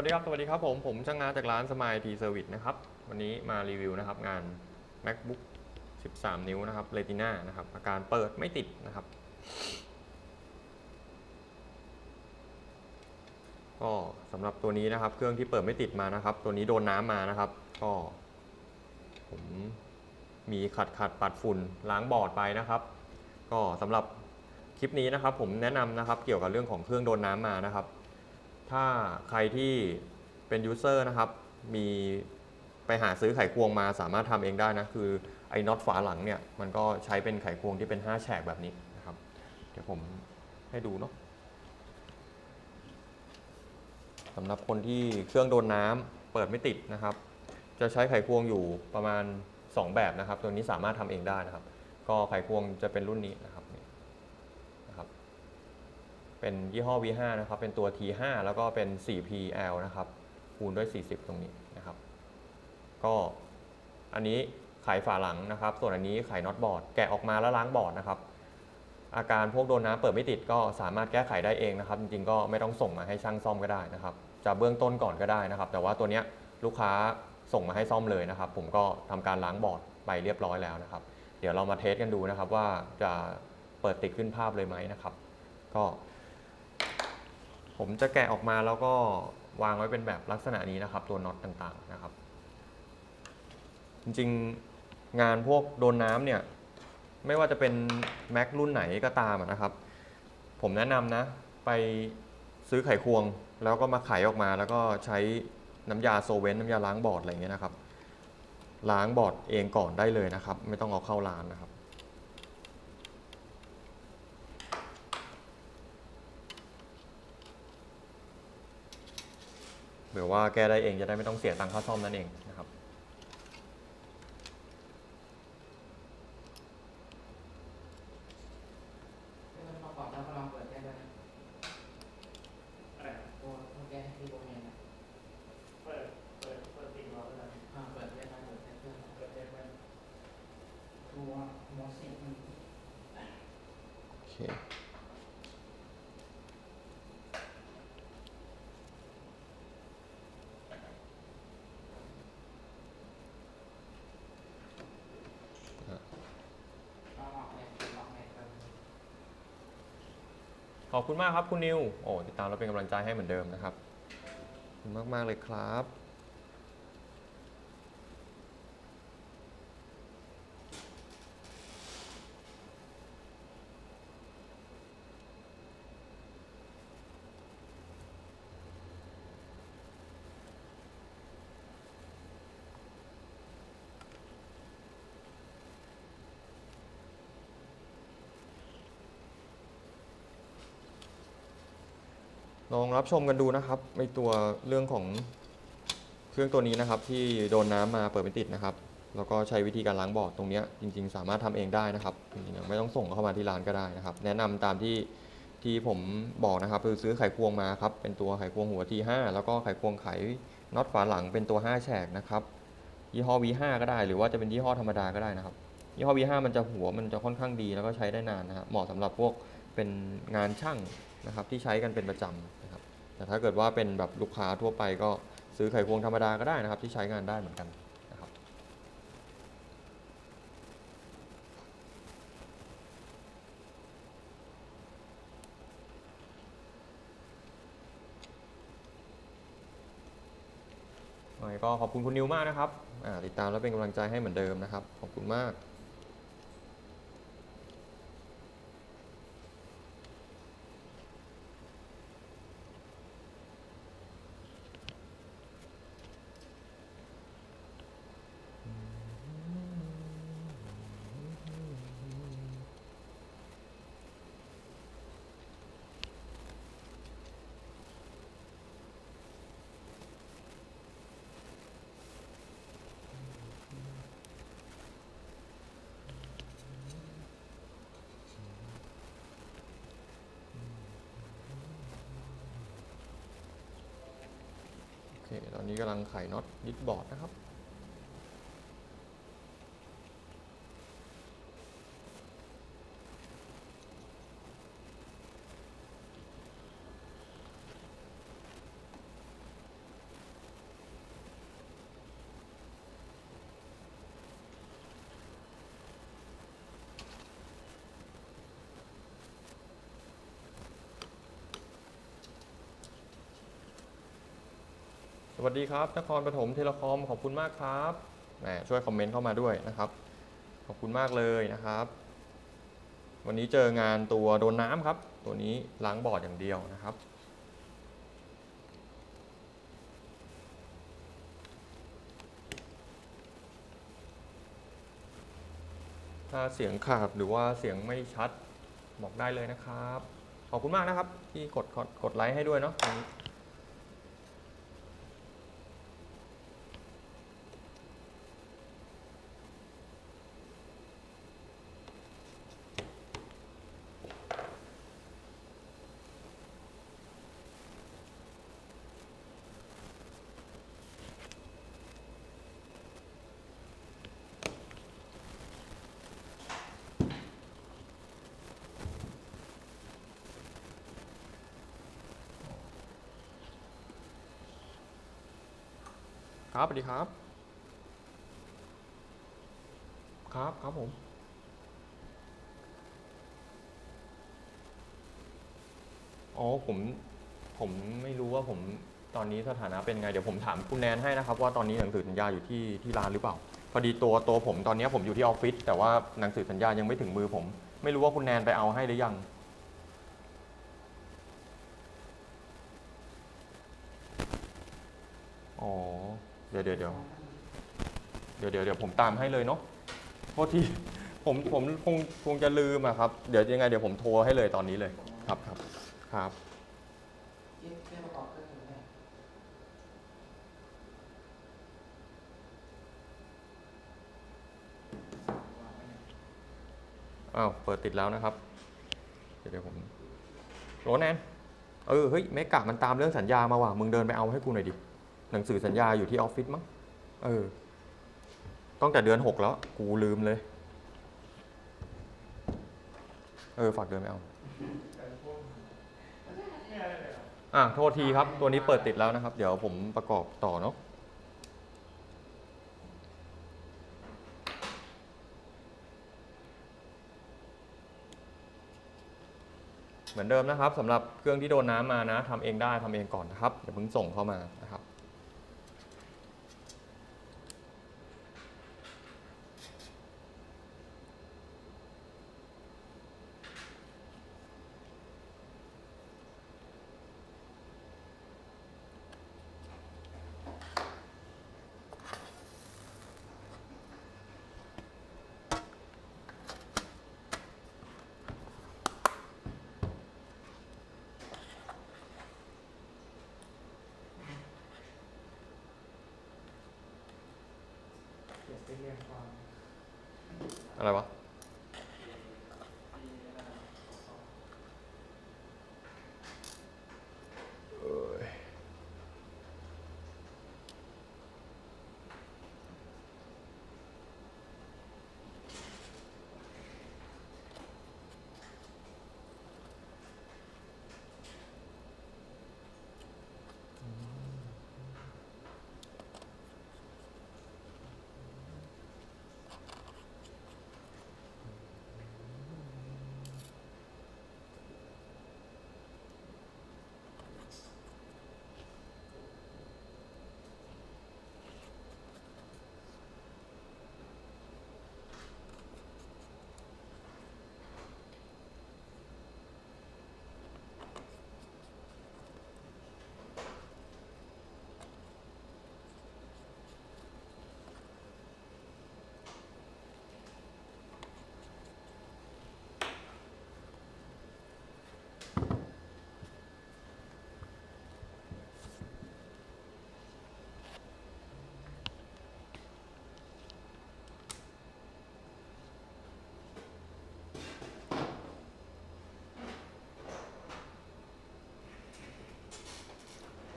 สวัสดีครับ สวัสดีครับผม ผมช่างงานจากร้านสมายทีเซอร์วิสนะครับ วันนี้มารีวิวนะครับงาน macbook 13 นิ้วนะครับ retina นะครับ อาการเปิดไม่ติดนะครับ ก็สำหรับตัวนี้นะครับ เครื่องที่เปิดไม่ติดมานะครับ ตัวนี้โดนน้ำมานะครับ ก็ ผมมีขัดขัดปัดฝุ่นล้างบอร์ดไปนะครับ ก็สำหรับคลิปนี้นะครับ ผมแนะนำนะครับ เกี่ยวกับเรื่องของเครื่องโดนน้ำมานะครับ ถ้าใครที่เป็นยูเซอร์นะครับ มีไปหาซื้อไขควงมาสามารถทำเองได้นะ คือไอ้น็อตฝาหลังเนี่ย มันก็ใช้เป็นไขควงที่เป็น 5 แฉกแบบนี้นะครับ เดี๋ยวผมให้ดูเนาะสำหรับคนที่เครื่องโดนน้ำเปิดไม่ติดนะครับ จะใช้ไขควงอยู่ประมาณ 2 แบบนะครับ ตัวนี้สามารถทำเองได้นะครับ ก็ไขควงจะเป็นรุ่นนี้นะครับนี่นะครับ เป็นยี่ห้อ V5 นะครับ เป็นตัว T5 แล้วก็เป็น 4PL นะครับ คูณด้วย 40 ตรงนี้นะครับ ก็อันนี้ไขฝาหลังนะครับ ส่วนอันนี้ไขน็อตบอร์ด แกะออกมาแล้วล้างบอร์ดนะครับ อาการพวกโดนน้ำเปิดไม่ติดก็สามารถแก้ไขได้เองนะครับ จริงๆ ก็ไม่ต้องส่งมาให้ช่างซ่อมก็ได้นะครับ จะเบื้องต้นก่อนก็ได้นะครับ แต่ว่าตัวเนี้ยลูกค้าส่งมาให้ซ่อมเลยนะครับ ผมก็ทำการล้างบอร์ดไปเรียบร้อยแล้วนะครับ เดี๋ยวเรามาเทสกันดูนะครับว่าจะเปิดติดขึ้นภาพเลยไหมนะครับ ก็ ผมจะแกะออกมาแล้วก็วางไว้เป็นแบบลักษณะนี้นะครับ ตัวน็อตต่างๆนะครับ จริงๆงานพวกโดนน้ำเนี่ย ไม่ว่าจะเป็น Mac รุ่นไหนก็ตามนะครับ ผมแนะนำนะ ไปซื้อไขควง แล้วก็มาไขออกมาแล้วก็ใช้น้ำยาโซเวนน้ำยาล้างบอร์ดอะไรเงี้ยนะครับ ล้างบอร์ดเองก่อนได้เลยนะครับ ไม่ต้องเอาเข้าร้านนะครับ หรือว่าแก้ได้เองจะได้ไม่ต้องเสียตังค่าซ่อมนั่นเองนะครับไม่ต้องประกอบแล้วก็ลองเปิดได้ด้วยนะ อะไรนะ โอ้โอเคที่โบเมียนอะ เปิด เปิด เปิดติดล้อเลยนะ อ่าเปิดได้ไหมเปิดได้เครื่อง เปิดได้ไหม ตัวมอสิมัน โอเค ลองออกเลยลองเลยครับ ขอบคุณมากครับคุณนิว โอ้ติดตามเราเป็นกำลังใจให้เหมือนเดิมนะครับขอบคุณมาก ๆ เลยครับ ลองรับชมกันดูนะครับในตัวเรื่องของเครื่องตัวนี้นะครับ ที่โดนน้ำมาเปิดไม่ติดนะครับ แล้วก็ใช้วิธีการล้างบอร์ดตรงนี้จริง ๆ สามารถทำเองได้นะครับจริงๆไม่ต้องส่งเข้ามาที่ร้านก็ได้นะครับ แนะนำตามที่ที่ผมบอกนะครับคือซื้อไขควงมาครับเป็นตัวไขควงหัว T5 แล้วก็ไขควงไขน็อตฝาหลังเป็นตัว 5 แฉกนะครับยี่ห้อ V5 ก็ได้ หรือว่าจะเป็นยี่ห้อธรรมดาก็ได้นะครับยี่ห้อ V5 มันจะหัวมันจะค่อนข้างดีแล้วก็ใช้ได้นานนะครับเหมาะสำหรับพวกเป็นงานช่าง นะครับที่ใช้กันเป็นประจำนะครับแต่ถ้าเกิดว่าเป็นแบบลูกค้าทั่วไปก็ซื้อไขควงธรรมดาก็ได้นะครับ ที่ใช้งานได้เหมือนกันนะครับก็ขอบคุณคุณนิวมากนะครับติดตามแล้วเป็นกำลังใจให้เหมือนเดิมนะครับ ขอบคุณมาก เค ตอนนี้กำลังไขน็อตยึดบอร์ดนะครับ วัสดีครับ นครปฐมเทเลคอม ขอบคุณมากครับแหมช่วยคอมเมนต์เข้ามาด้วยนะครับ ขอบคุณมากเลยนะครับ วันนี้เจองานตัวโดนน้ำครับ ตัวนี้ล้างบอร์ดอย่างเดียวนะครับถ้าเสียงขาดหรือว่าเสียงไม่ชัดบอกได้เลยนะครับ ขอบคุณมากนะครับ ที่กดกดกดไลค์ให้ด้วยเนาะ ครับสวัสดีครับ ครับครับผม อ๋อผมผมไม่รู้ว่าผมตอนนี้สถานะเป็นไง เดี๋ยวผมถามคุณแนนให้นะครับ ว่าตอนนี้หนังสือสัญญาอยู่ที่ที่ร้านหรือเปล่า พอดีตัวตัวผมตอนนี้ผมอยู่ที่ออฟฟิศแต่ว่าหนังสือสัญญายังไม่ถึงมือผม ไม่รู้ว่าคุณแนนไปเอาให้หรือยัง อ๋อ เดี๋ยวเดี๋ยวเดี๋ยวเดี๋ยวเดี๋ยวเดี๋ยวผมตามให้เลยเนาะโทษทีผมผมคงคงจะลืมอะครับ เดี๋ยวยังไงเดี๋ยวผมโทรให้เลยตอนนี้เลย ครับครับครับอ้าวเปิดติดแล้วนะครับ เดี๋ยวผมโหลแนนเออเฮ้ยเมกะมันตามเรื่องสัญญามาว่ะมึงเดินไปเอาให้กูหน่อยดิ หนังสือสัญญาอยู่ที่ออฟฟิศมั้ง เออ ตั้งแต่เดือนหกแล้ว กูลืมเลย เออ ฝากเดินไปเอาแต่พวกไม่อะไรเลยเหรออะ โทษทีครับ ตัวนี้เปิดติดแล้วนะครับ เดี๋ยวผมประกอบต่อเนาะเหมือนเดิมนะครับสำหรับเครื่องที่โดนน้ำมานะทำเองได้ทำเองก่อนนะครับอย่าเพิ่งส่งเข้ามานะครับ เก็บไปเรียนความ อะไรวะ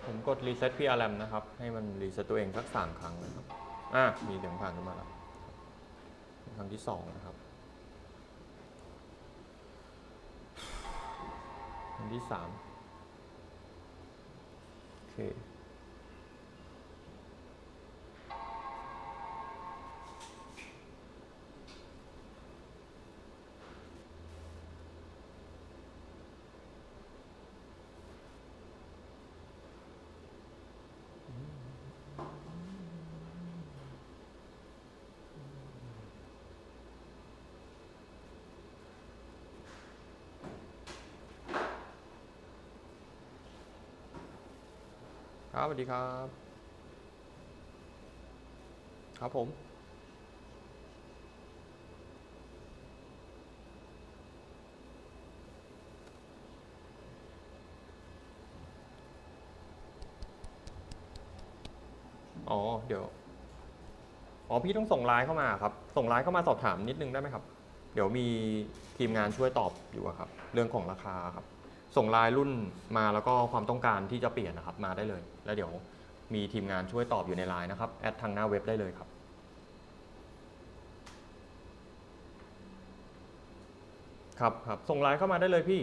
ผม กดรีเซ็ต PRM นะครับ ให้มันรีเซ็ตตัวเองสักสามครั้งนะครับ อะ มีเสียงผ่านขึ้นมาแล้ว ครั้งที่สองนะครับ ครั้งที่สามโอเค ครับสวัสดีครับ ครับผม อ๋อ เดี๋ยว อ๋อ พี่ต้องส่งไลน์เข้ามาครับ ส่งไลน์เข้ามาสอบถามนิดนึงได้ไหมครับ เดี๋ยวมีทีมงานช่วยตอบอยู่ครับ เรื่องของราคาครับ ส่งไลน์รุ่นมาแล้วก็ความต้องการที่จะเปลี่ยนนะครับมาได้เลย แล้วเดี๋ยวมีทีมงานช่วยตอบอยู่ในไลน์นะครับแอดทางหน้าเว็บได้เลยครับครับครับส่งไลน์เข้ามาได้เลยพี่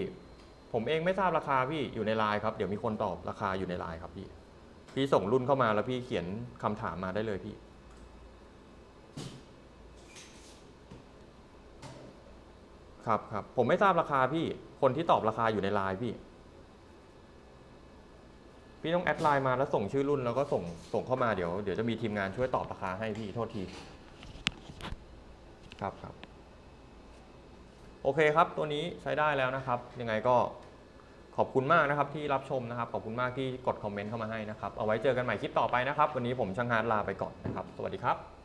ผมเองไม่ทราบราคาพี่อยู่ในไลน์ครับเดี๋ยวมีคนตอบราคาอยู่ในไลน์ครับพี่พี่ส่งรุ่นเข้ามาแล้วพี่เขียนคำถามมาได้เลยพี่ ครับครับผมไม่ทราบราคาพี่ คนที่ตอบราคาอยู่ในไลน์พี่ พี่ต้องแอดไลน์มาแล้วส่งชื่อรุ่นแล้วก็ส่งส่งเข้ามาเดี๋ยวเดี๋ยวจะมีทีมงานช่วยตอบราคาให้พี่โทษที ครับครับ โอเคครับ ตัวนี้ใช้ได้แล้วนะครับ ยังไงก็ขอบคุณมากนะครับที่รับชมนะครับ ขอบคุณมากที่กดคอมเมนต์เข้ามาให้นะครับ เอาไว้เจอกันใหม่คลิปต่อไปนะครับ วันนี้ผมช่างฮาร์ดลาไปก่อนนะครับ สวัสดีครับ